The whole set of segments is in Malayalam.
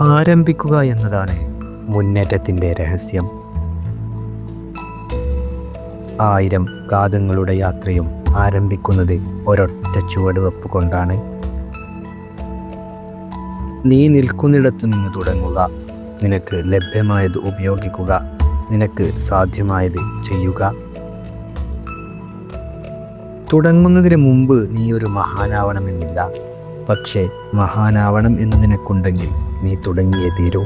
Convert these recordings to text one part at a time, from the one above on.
ആരംഭിക്കുക എന്നതാണ് മുന്നേറ്റത്തിന്റെ രഹസ്യം. ആയിരം കാതങ്ങളുടെ യാത്രയും ആരംഭിക്കുന്നത് ഒരൊറ്റ ചുവടുവെപ്പ് കൊണ്ടാണ്. നീ നിൽക്കുന്നിടത്ത് നിന്ന് തുടങ്ങുക. നിനക്ക് ലഭ്യമായത് ഉപയോഗിക്കുക. നിനക്ക് സാധ്യമായത് ചെയ്യുക. തുടങ്ങുന്നതിന് മുമ്പ് നീ ഒരു മഹാനാവണമെന്നില്ല. പക്ഷേ മഹാനാവണം എന്ന് നിനക്കുണ്ടെങ്കിൽ നീ തുടങ്ങിയേ തീരൂ.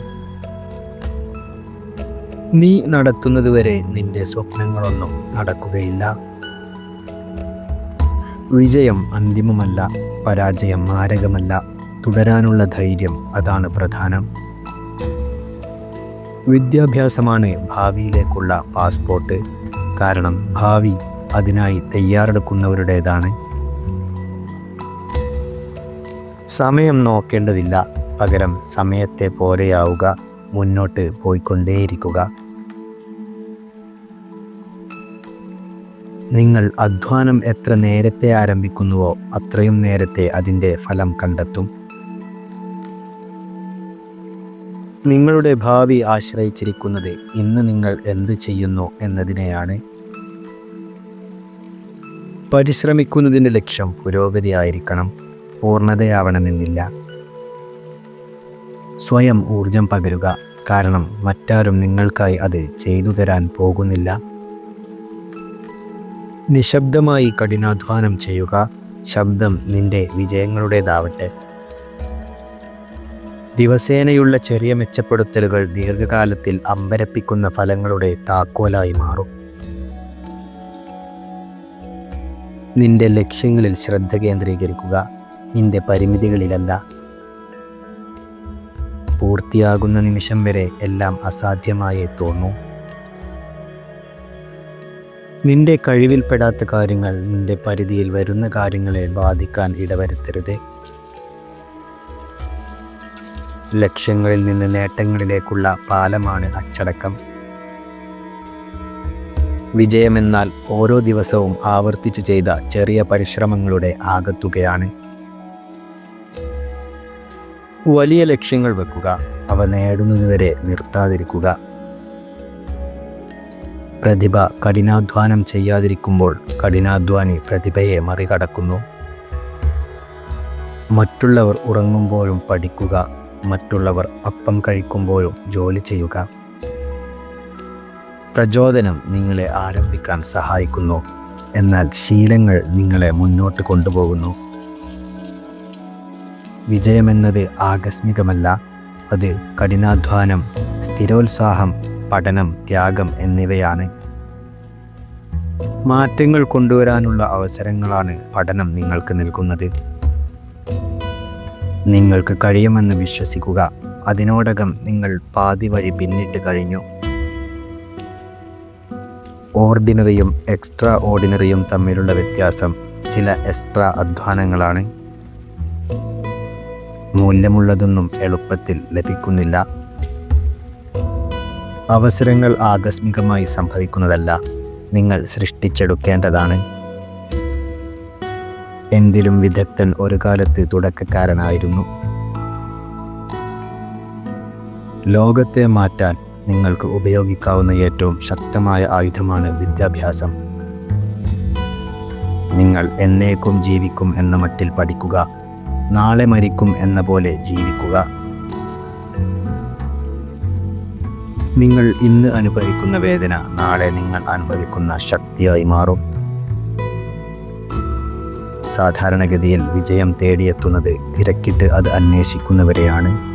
നീ നടത്തുന്നതുവരെ നിന്റെ സ്വപ്നങ്ങളൊന്നും നടക്കുകയില്ല. വിജയം അന്തിമമല്ല പരാജയം മാരകമല്ല. തുടരാനുള്ള ധൈര്യം അതാണ് പ്രധാനം. വിദ്യാഭ്യാസമാണ് ഭാവിയിലേക്കുള്ള പാസ്പോർട്ട്. കാരണം ഭാവി അതിനായി തയ്യാറെടുക്കുന്നവരുടേതാണ്. സമയം നോക്കേണ്ടതില്ല. പകരം സമയത്തെ പോലെയാവുക മുന്നോട്ട് പോയിക്കൊണ്ടേയിരിക്കുക. നിങ്ങൾ അധ്വാനം എത്ര നേരത്തെ ആരംഭിക്കുന്നുവോ അത്രയും നേരത്തെ അതിന്റെ ഫലം കണ്ടെത്തും. നിങ്ങളുടെ ഭാവി ആശ്രയിച്ചിരിക്കുന്നത് ഇന്ന് നിങ്ങൾ എന്ത് ചെയ്യുന്നു എന്നതിനെയാണ്. പരിശ്രമിക്കുന്നതിന്റെ ലക്ഷ്യം പുരോഗതിയായിരിക്കണം പൂർണതയാവണമെന്നില്ല. സ്വയം ഊർജം പകരുക. കാരണം മറ്റാരും നിങ്ങൾക്കായി അത് ചെയ്തു തരാൻ പോകുന്നില്ല. നിശബ്ദമായി കഠിനാധ്വാനം ചെയ്യുക. ശബ്ദം നിന്റെ വിജയങ്ങളുടേതാവട്ടെ. ദിവസേനയുള്ള ചെറിയ മെച്ചപ്പെടുത്തലുകൾ ദീർഘകാലത്തിൽ അമ്പരപ്പിക്കുന്ന ഫലങ്ങളുടെ താക്കോലായി മാറും. നിന്റെ ലക്ഷ്യങ്ങളിൽ ശ്രദ്ധ കേന്ദ്രീകരിക്കുക. നിന്റെ പരിമിതികളിലല്ല. പൂർത്തിയാകുന്ന നിമിഷം വരെ എല്ലാം അസാധ്യമായേ തോന്നൂ. നിന്റെ കഴിവിൽപ്പെടാത്ത കാര്യങ്ങൾ നിന്റെ പരിധിയിൽ വരുന്ന കാര്യങ്ങളെ ബാധിക്കാൻ ഇടവരുത്തരുത്. ലക്ഷ്യങ്ങളിൽ നിന്ന് നേട്ടങ്ങളിലേക്കുള്ള പാലമാണ് അച്ചടക്കം. വിജയമെന്നാൽ ഓരോ ദിവസവും ആവർത്തിച്ചു ചെയ്ത ചെറിയ പരിശ്രമങ്ങളുടെ ആകത്തുകയാണ്. വലിയ ലക്ഷ്യങ്ങൾ വെക്കുക. അവ നേടുന്നതുവരെ നിർത്താതിരിക്കുക. പ്രതിഭ കഠിനാധ്വാനം ചെയ്യാതിരിക്കുമ്പോൾ കഠിനാധ്വാനി പ്രതിഭയെ മറികടക്കുന്നു. മറ്റുള്ളവർ ഉറങ്ങുമ്പോഴും പഠിക്കുക. മറ്റുള്ളവർ അപ്പം കഴിക്കുമ്പോഴും ജോലി ചെയ്യുക. പ്രചോദനം നിങ്ങളെ ആരംഭിക്കാൻ സഹായിക്കുന്നു. എന്നാൽ ശീലങ്ങൾ നിങ്ങളെ മുന്നോട്ട് കൊണ്ടുപോകുന്നു. വിജയമെന്നത് ആകസ്മികമല്ല. അത് കഠിനാധ്വാനം സ്ഥിരോത്സാഹം പഠനം ത്യാഗം എന്നിവയാണ്. മാറ്റങ്ങൾ കൊണ്ടുവരാനുള്ള അവസരങ്ങളാണ് പഠനം നിങ്ങൾക്ക് നൽകുന്നത്. നിങ്ങൾക്ക് കഴിയുമെന്ന് വിശ്വസിക്കുക. അതിനോടകം നിങ്ങൾ പാതി വഴി പിന്നിട്ട് കഴിഞ്ഞു. ഓർഡിനറിയും എക്സ്ട്രാ ഓർഡിനറിയും തമ്മിലുള്ള വ്യത്യാസം ചില എക്സ്ട്രാ അധ്വാനങ്ങളാണ്. മൂല്യമുള്ളതൊന്നും എളുപ്പത്തിൽ ലഭിക്കുന്നില്ല. അവസരങ്ങൾ ആകസ്മികമായി സംഭവിക്കുന്നതല്ല നിങ്ങൾ സൃഷ്ടിച്ചെടുക്കേണ്ടതാണ്. എന്തിലും വിദഗ്ധൻ ഒരു കാലത്ത് തുടക്കക്കാരനായിരുന്നു. ലോകത്തെ മാറ്റാൻ നിങ്ങൾക്ക് ഉപയോഗിക്കാവുന്ന ഏറ്റവും ശക്തമായ ആയുധമാണ് വിദ്യാഭ്യാസം. നിങ്ങൾ എന്നേക്കും ജീവിക്കും എന്ന മട്ടിൽ പഠിക്കുക. നാളെ മരിക്കും എന്ന പോലെ ജീവിക്കുക. നിങ്ങൾ ഇന്ന് അനുഭവിക്കുന്ന വേദന നാളെ നിങ്ങൾ അനുഭവിക്കുന്ന ശക്തിയായി മാറും. സാധാരണഗതിയിൽ വിജയം തേടിയെത്തുന്നത് തിരക്കിട്ട് അത് അന്വേഷിക്കുന്നവരെയാണ്